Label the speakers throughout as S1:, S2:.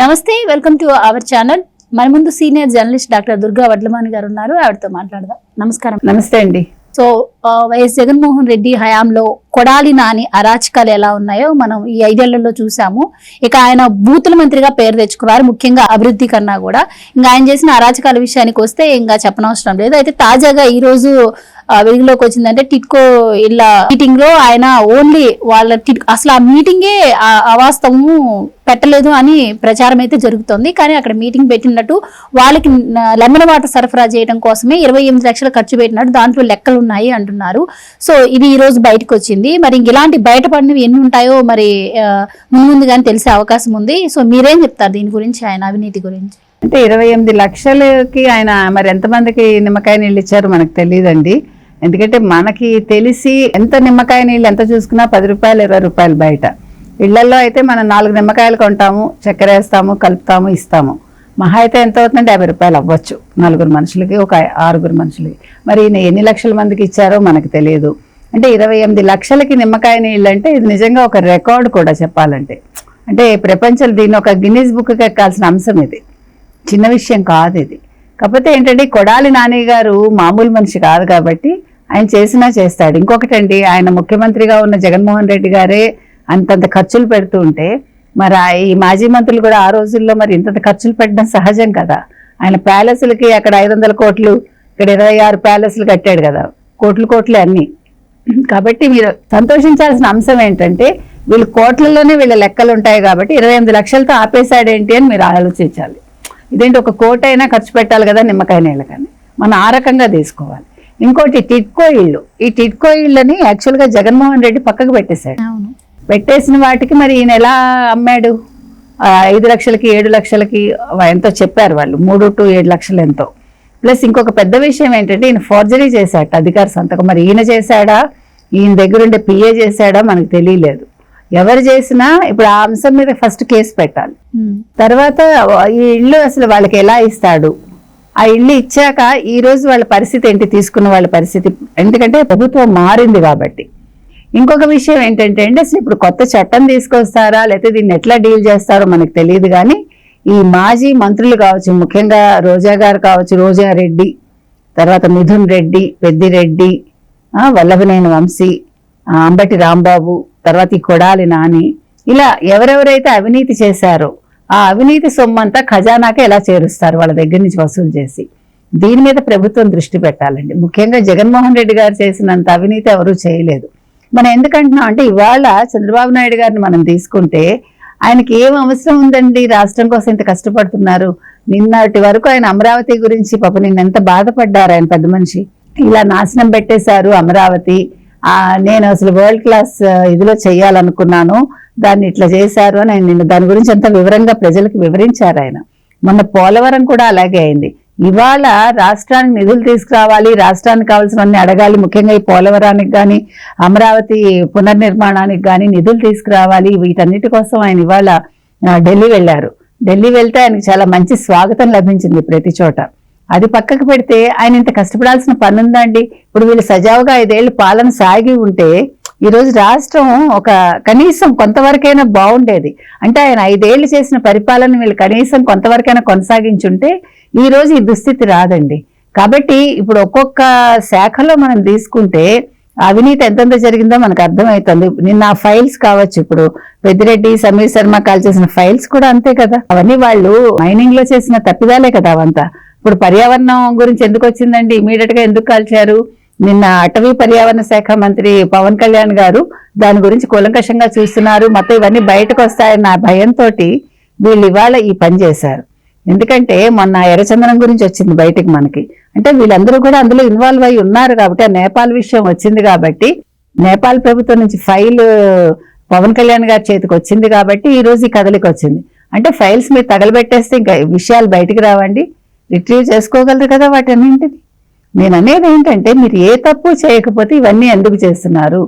S1: నమస్తే welcome to our channel. మన ముందు senior journalist doctor Durga Vadlamani గారు ఉన్నారు. ఆవిడతో మాట్లాడదాం. నమస్కారం.
S2: నమస్తే అండి.
S1: సో వైఎస్ జగన్మోహన్ రెడ్డి హయాంలో కొడాలి నాని అరాచకాలు ఎలా ఉన్నాయో మనం ఈ ఐదేళ్ళలో చూసాము. ఇక ఆయన బూతుల మంత్రిగా పేరు తెచ్చుకున్నారు. ముఖ్యంగా అభివృద్ధి కన్నా కూడా. ఇంకా ఆయన చేసిన అరాచకాల విషయానికి వస్తే ఇంకా చెప్పనవసరం లేదు. అయితే తాజాగా ఈ రోజు వెలుగులోకి వచ్చిందంటే టిట్కో ఇలా మీటింగ్లో ఆయన ఓన్లీ వాళ్ళ అసలు ఆ మీటింగే ఆ- అవాస్తవము పెట్టలేదు అని ప్రచారం అయితే జరుగుతోంది. కానీ అక్కడ మీటింగ్ పెట్టినట్టు వాళ్ళకి లెమన్ వాటర్ సరఫరా చేయడం కోసమే ఇరవై ఎనిమిది లక్షలు ఖర్చు పెట్టినట్టు దాంట్లో లెక్కలు ఉన్నాయి అంటున్నారు. సో ఇది ఈ రోజు బయటకు వచ్చింది. మరి ఇలాంటి బయటపడినవి ఎన్ని ఉంటాయో మరి ముందు కానీ తెలిసే అవకాశం ఉంది. సో మీరేం చెప్తారు దీని గురించి ఆయన అవినీతి గురించి?
S2: అంటే ఇరవై ఎనిమిది లక్షలకి ఆయన మరి ఎంతమందికి నిమ్మకాయ నీళ్ళు ఇచ్చారు మనకు తెలియదండి. ఎందుకంటే మనకి తెలిసి ఎంత నిమ్మకాయ నీళ్ళు ఎంత చూసుకున్నా పది రూపాయలు ఇరవై రూపాయలు బయట. ఇళ్ళలో అయితే మనం నాలుగు నిమ్మకాయలు కొంటాము చక్కెర వేస్తాము కలుపుతాము ఇస్తాము. మహా అయితే ఎంత అవుతుందంటే యాభై రూపాయలు అవ్వచ్చు. నలుగురు మనుషులకి ఒక ఆరుగురు మనుషులకి. మరి ఈయన ఎన్ని లక్షల మందికి ఇచ్చారో మనకు తెలియదు. అంటే ఇరవై ఎనిమిది లక్షలకి నిమ్మకాయ నీళ్ళు అంటే ఇది నిజంగా ఒక రికార్డు కూడా చెప్పాలంటే. అంటే ప్రపంచం దీన్ని ఒక గిన్నీస్ బుక్కి ఎక్కాల్సిన అంశం ఇది. చిన్న విషయం కాదు ఇది. కాకపోతే ఏంటంటే కొడాలి నాని గారు మామూలు మనిషి కాదు కాబట్టి ఆయన చేసినా చేస్తాడు. ఇంకొకటండి ఆయన ముఖ్యమంత్రిగా ఉన్న జగన్మోహన్ రెడ్డి గారే అంతంత ఖర్చులు పెడుతూ ఉంటే మరి ఈ మాజీ మంత్రులు కూడా ఆ రోజుల్లో మరి ఇంతంత ఖర్చులు పెట్టడం సహజం కదా. ఆయన ప్యాలెస్లకి అక్కడ ఐదు వందల కోట్లు ఇక్కడ ఇరవై ఆరు ప్యాలెస్లు కట్టాడు కదా. కోట్లు కోట్లు అన్నీ. కాబట్టి మీరు సంతోషించాల్సిన అంశం ఏంటంటే వీళ్ళు కోట్లలోనే వీళ్ళ లెక్కలు ఉంటాయి కాబట్టి ఇరవై ఎనిమిది లక్షలతో ఆపేశాడేంటి అని మీరు ఆలోచించాలి. ఇదేంటి ఒక కోట అయినా ఖర్చు పెట్టాలి కదా నిమ్మకాయ నీళ్ళకని. మనం ఆ రకంగా తీసుకోవాలి. ఇంకోటి టిట్కో ఇళ్ళు ఈ టిట్కో ఇళ్ళని యాక్చువల్గా జగన్మోహన్ రెడ్డి పక్కకు పెట్టేశాడు. పెట్టేసిన వాటికి మరి ఈయన ఎలా అమ్మాడు? ఐదు లక్షలకి ఏడు లక్షలకి ఎంతో చెప్పారు వాళ్ళు. మూడు టు ఏడు లక్షలు ఎంతో. ప్లస్ ఇంకొక పెద్ద విషయం ఏంటంటే ఈయన ఫోర్జరీ చేశాట అధికార సంతకం. మరి ఈయన చేశాడా? ఈయన దగ్గరుండే పిఏ చేశాడా? మనకు తెలియలేదు. ఎవరు చేసినా ఇప్పుడు ఆ అంశం మీద ఫస్ట్ కేసు పెట్టాలి. తర్వాత ఈ ఇల్లు అసలు వాళ్ళకి ఎలా ఇస్తాడు? ఆ ఇల్లు ఇచ్చాక ఈ రోజు వాళ్ళ పరిస్థితి ఏంటి? తీసుకున్న వాళ్ళ పరిస్థితి. ఎందుకంటే ప్రభుత్వం మారింది కాబట్టి. ఇంకొక విషయం ఏంటంటే అండి అసలు ఇప్పుడు కొత్త చట్టం తీసుకొస్తారా? లేకపోతే దీన్ని ఎట్లా డీల్ చేస్తారో మనకు తెలియదు కానీ ఈ మాజీ మంత్రులు కావచ్చు ముఖ్యంగా రోజా గారు కావచ్చు రోజా రెడ్డి తర్వాత మిథున్ రెడ్డి పెద్దిరెడ్డి వల్లభనేని వంశీ అంబటి రాంబాబు తర్వాత ఈ కొడాలి నాని ఇలా ఎవరెవరైతే అవినీతి చేశారో ఆ అవినీతి సొమ్ము అంతా ఖజానాకే ఎలా చేరుస్తారు వాళ్ళ దగ్గర నుంచి వసూలు చేసి? దీని మీద ప్రభుత్వం దృష్టి పెట్టాలండి. ముఖ్యంగా జగన్మోహన్ రెడ్డి గారు చేసినంత అవినీతి ఎవరూ చేయలేదు. మనం ఎందుకంటున్నాం అంటే ఇవాళ చంద్రబాబు నాయుడు గారిని మనం తీసుకుంటే ఆయనకి ఏం అవసరం ఉందండి? రాష్ట్రం కోసం ఇంత కష్టపడుతున్నారు. నిన్నటి వరకు ఆయన అమరావతి గురించి పాప నిన్న ఎంత బాధపడ్డారు ఆయన పెద్ద మనిషి. ఇలా నాశనం పెట్టేశారు అమరావతి. నేను అసలు వరల్డ్ క్లాస్ ఇదిలో చేయాలనుకున్నాను. దాన్ని ఇట్లా చేశారు అని ఆయన నిన్న దాని గురించి అంత వివరంగా ప్రజలకు వివరించారు ఆయన. మొన్న పోలవరం కూడా అలాగే అయింది. ఇవాళ రాష్ట్రానికి నిధులు తీసుకురావాలి రాష్ట్రానికి కావాల్సినవన్నీ అడగాలి. ముఖ్యంగా ఈ పోలవరానికి కానీ అమరావతి పునర్నిర్మాణానికి కానీ నిధులు తీసుకురావాలి. వీటన్నిటి కోసం ఆయన ఇవాళ ఢిల్లీ వెళ్ళారు. ఢిల్లీ వెళ్తే ఆయనకి చాలా మంచి స్వాగతం లభించింది ప్రతి చోట. అది పక్కకు పెడితే ఆయన ఇంత కష్టపడాల్సిన పని ఉందండి ఇప్పుడు వీళ్ళు సజావుగా ఐదేళ్ళు పాలన సాగి ఉంటే ఈరోజు రాష్ట్రం ఒక కనీసం కొంతవరకైనా బాగుండేది. అంటే ఆయన ఐదేళ్ళు చేసిన పరిపాలన వీళ్ళు కనీసం కొంతవరకైనా కొనసాగించుంటే ఈరోజు ఈ దుస్థితి రాదండి. కాబట్టి ఇప్పుడు ఒక్కొక్క శాఖలో మనం తీసుకుంటే అవినీతి ఎంతెంత జరిగిందో మనకు అర్థమవుతుంది. నిన్న ఆ ఫైల్స్ కావచ్చు ఇప్పుడు పెద్దిరెడ్డి సమీర్ శర్మ కాల్ చేసిన ఫైల్స్ కూడా అంతే కదా. అవన్నీ వాళ్ళు మైనింగ్లో చేసిన తప్పిదాలే కదా అవంతా. ఇప్పుడు పర్యావరణం గురించి ఎందుకు వచ్చిందండి? ఇమీడియట్గా ఎందుకు కాల్చారు? నిన్న అటవీ పర్యావరణ శాఖ మంత్రి పవన్ కళ్యాణ్ గారు దాని గురించి కూలంకషంగా చూస్తున్నారు. మొత్తం ఇవన్నీ బయటకు వస్తాయన్న భయంతో వీళ్ళు ఇవాళ ఈ పని చేశారు. ఎందుకంటే మొన్న ఎర్రచందనం గురించి వచ్చింది బయటకు మనకి. అంటే వీళ్ళందరూ కూడా అందులో ఇన్వాల్వ్ అయి ఉన్నారు కాబట్టి ఆ నేపాల్ విషయం వచ్చింది కాబట్టి నేపాల్ ప్రభుత్వం నుంచి ఫైల్ పవన్ కళ్యాణ్ గారి చేతికి వచ్చింది కాబట్టి ఈ రోజు ఈ కదలికి వచ్చింది. అంటే ఫైల్స్ మీరు తగలబెట్టేస్తే ఇంకా విషయాలు బయటికి రావండి. రిట్రీవ్ చేసుకోగలరు కదా వాటన్నింటిని? నేను అనేది ఏంటంటే మీరు ఏ తప్పు చేయకపోతే ఇవన్నీ ఎందుకు చేస్తున్నారు?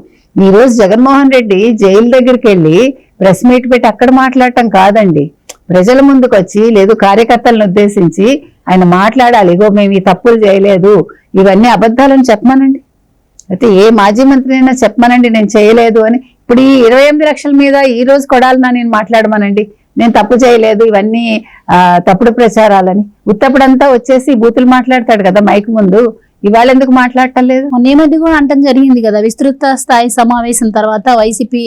S2: ఈ రోజు జగన్మోహన్ రెడ్డి జైలు దగ్గరికి వెళ్ళి ప్రెస్ మీట్ పెట్టి అక్కడ మాట్లాడటం కాదండి. ప్రజల ముందుకు వచ్చి లేదు కార్యకర్తలను ఉద్దేశించి ఆయన మాట్లాడాలి ఇగో మేము ఈ తప్పులు చేయలేదు ఇవన్నీ అబద్ధాలని చెప్పమనండి. అయితే ఏ మాజీ మంత్రి అయినా చెప్పమనండి నేను చేయలేదు అని. ఇప్పుడు ఈ ఇరవై ఎనిమిది లక్షల మీద ఈ రోజు కొడాలన్నా నేను మాట్లాడమనండి. నేను తప్పు చేయలేదు ఇవన్నీ ఆ, తప్పుడు ప్రచారాలని. ఉత్తప్పుడంతా వచ్చేసి బూతులు మాట్లాడతాడు కదా మైక్ ముందు. ఇవాళ ఎందుకు మాట్లాడటం లేదు?
S1: మొన్న మధ్య కూడా అంటం జరిగింది కదా విస్తృత స్థాయి సమావేశం తర్వాత వైసీపీ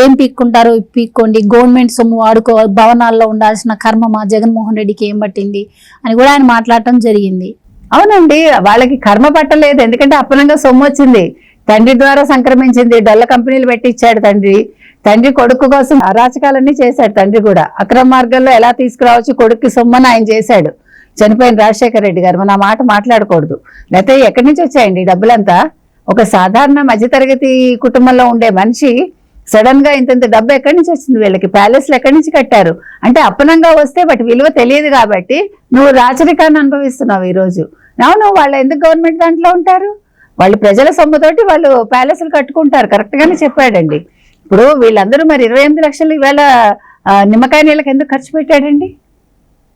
S1: ఏం పీక్కుంటారో పీక్కోండి గవర్నమెంట్ సొమ్ము వాడుకో భవనాల్లో ఉండాల్సిన కర్మ మా జగన్మోహన్ రెడ్డికి ఏం పట్టింది అని కూడా ఆయన మాట్లాడటం జరిగింది.
S2: అవునండి వాళ్ళకి కర్మ పట్టలేదు ఎందుకంటే అప్పనంగా సొమ్ము వచ్చింది. తండ్రి ద్వారా సంక్రమించింది డొల్ల కంపెనీలు పెట్టించాడు తండ్రి. తండ్రి కొడుకు కోసం అరాచకాలన్నీ చేశాడు తండ్రి కూడా. అక్రమ మార్గంలో ఎలా తీసుకురావచ్చు కొడుక్కి సొమ్మని ఆయన చేశాడు. చనిపోయిన రాజశేఖర రెడ్డి గారు మన మాట మాట్లాడకూడదు. లేకపోతే ఎక్కడి నుంచి వచ్చాయండి ఈ డబ్బులంతా? ఒక సాధారణ మధ్యతరగతి కుటుంబంలో ఉండే మనిషి సడన్గా ఇంత డబ్బు ఎక్కడి నుంచి వచ్చింది వీళ్ళకి? ప్యాలెస్లు ఎక్కడి నుంచి కట్టారు? అంటే అప్పనంగా వస్తే వాటి విలువ తెలియదు కాబట్టి నువ్వు రాచరికాన్ని అనుభవిస్తున్నావు ఈ రోజు అవును వాళ్ళు ఎందుకు గవర్నమెంట్ దాంట్లో ఉంటారు? వాళ్ళు ప్రజల సొమ్ముతోటి వాళ్ళు ప్యాలెస్లు కట్టుకుంటారు. కరెక్ట్ గానే చెప్పాడండి. ఇప్పుడు వీళ్ళందరూ మరి ఇరవై ఎనిమిది లక్షలు ఈవేళ ఆ, నిమ్మకాయ నీళ్ళకి ఎందుకు ఖర్చు పెట్టాడండి?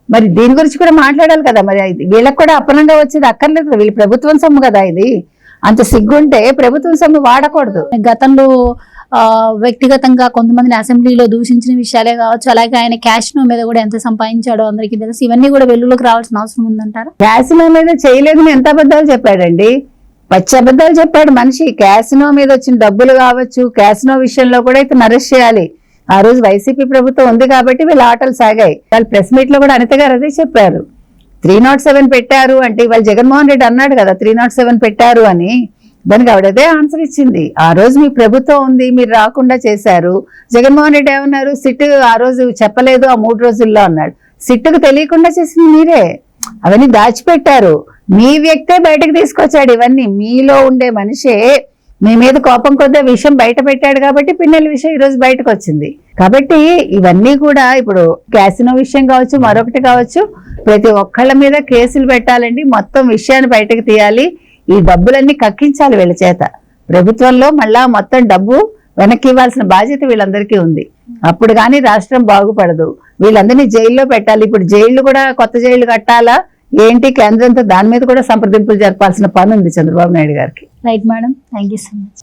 S2: మరి దీని గురించి కూడా మాట్లాడాలి కదా మరి. ఇది వీళ్ళకి కూడా అప్పనంగా వచ్చేది అక్కర్లేదు వీళ్ళు ప్రభుత్వం సొమ్ము కదా ఇది. అంత సిగ్గుంటే ప్రభుత్వం సొమ్ము వాడకూడదు.
S1: గతంలో ఆ, వ్యక్తిగతంగా కొంతమందిని అసెంబ్లీలో దూషించిన విషయాలే కావచ్చు అలాగే ఆయన క్యాష్ మీద కూడా ఎంత సంపాదించాడో అందరికీ తెలుసు. ఇవన్నీ కూడా వెలుగులోకి రావాల్సిన అవసరం ఉందంటారా?
S2: క్యాసినో మీద చేయలేదని ఎంత అబద్ధాలు చెప్పాడండి? పచ్చి అబద్ధాలు చెప్పాడు మనిషి. క్యాసినో మీద వచ్చిన డబ్బులు కావచ్చు క్యాసినో విషయంలో కూడా ఇతను అరెస్ట్ చేయాలి. ఆ రోజు వైసీపీ ప్రభుత్వం ఉంది కాబట్టి వీళ్ళ ఆటలు సాగాయి. వాళ్ళు ప్రెస్ మీట్లో కూడా అనిత గారు అదే చెప్పారు. త్రీ నాట్ సెవెన్ పెట్టారు అంటే వాళ్ళు జగన్మోహన్ రెడ్డి అన్నాడు కదా త్రీ నాట్ సెవెన్ పెట్టారు అని. దానికి ఆవిడ అదే ఆన్సర్ ఇచ్చింది. ఆ రోజు మీ ప్రభుత్వం ఉంది మీరు రాకుండా చేశారు. జగన్మోహన్ రెడ్డి ఏమన్నారు? సిట్ ఆ రోజు చెప్పలేదు ఆ మూడు రోజుల్లో అన్నాడు. సిట్టుకు తెలియకుండా చేసింది మీరే. అవన్నీ దాచిపెట్టారు. మీ వ్యక్తే బయటకు తీసుకొచ్చాడు ఇవన్నీ. మీలో ఉండే మనిషే మీ మీద కోపం కొద్ది విషయం బయట పెట్టాడు కాబట్టి పిన్నెల విషయం ఈరోజు బయటకు వచ్చింది. కాబట్టి ఇవన్నీ కూడా ఇప్పుడు క్యాసినో విషయం కావచ్చు మరొకటి కావచ్చు ప్రతి ఒక్కళ్ళ మీద కేసులు పెట్టాలండి. మొత్తం విషయాన్ని బయటకు తీయాలి. ఈ డబ్బులన్నీ కక్కించాలి వీళ్ళ చేత. ప్రభుత్వంలో మళ్ళా మొత్తం డబ్బు వెనక్కి ఇవ్వాల్సిన బాధ్యత వీళ్ళందరికీ ఉంది. అప్పుడు కానీ రాష్ట్రం బాగుపడదు. వీళ్ళందరినీ జైల్లో పెట్టాలి. ఇప్పుడు జైళ్ళు కూడా కొత్త జైళ్ళు కట్టాలా? ఏంటి కేంద్రంతో దాని మీద కూడా సంప్రదింపులు జరపాల్సిన పని ఉంది చంద్రబాబు నాయుడు గారికి.
S1: Right madam thank you so much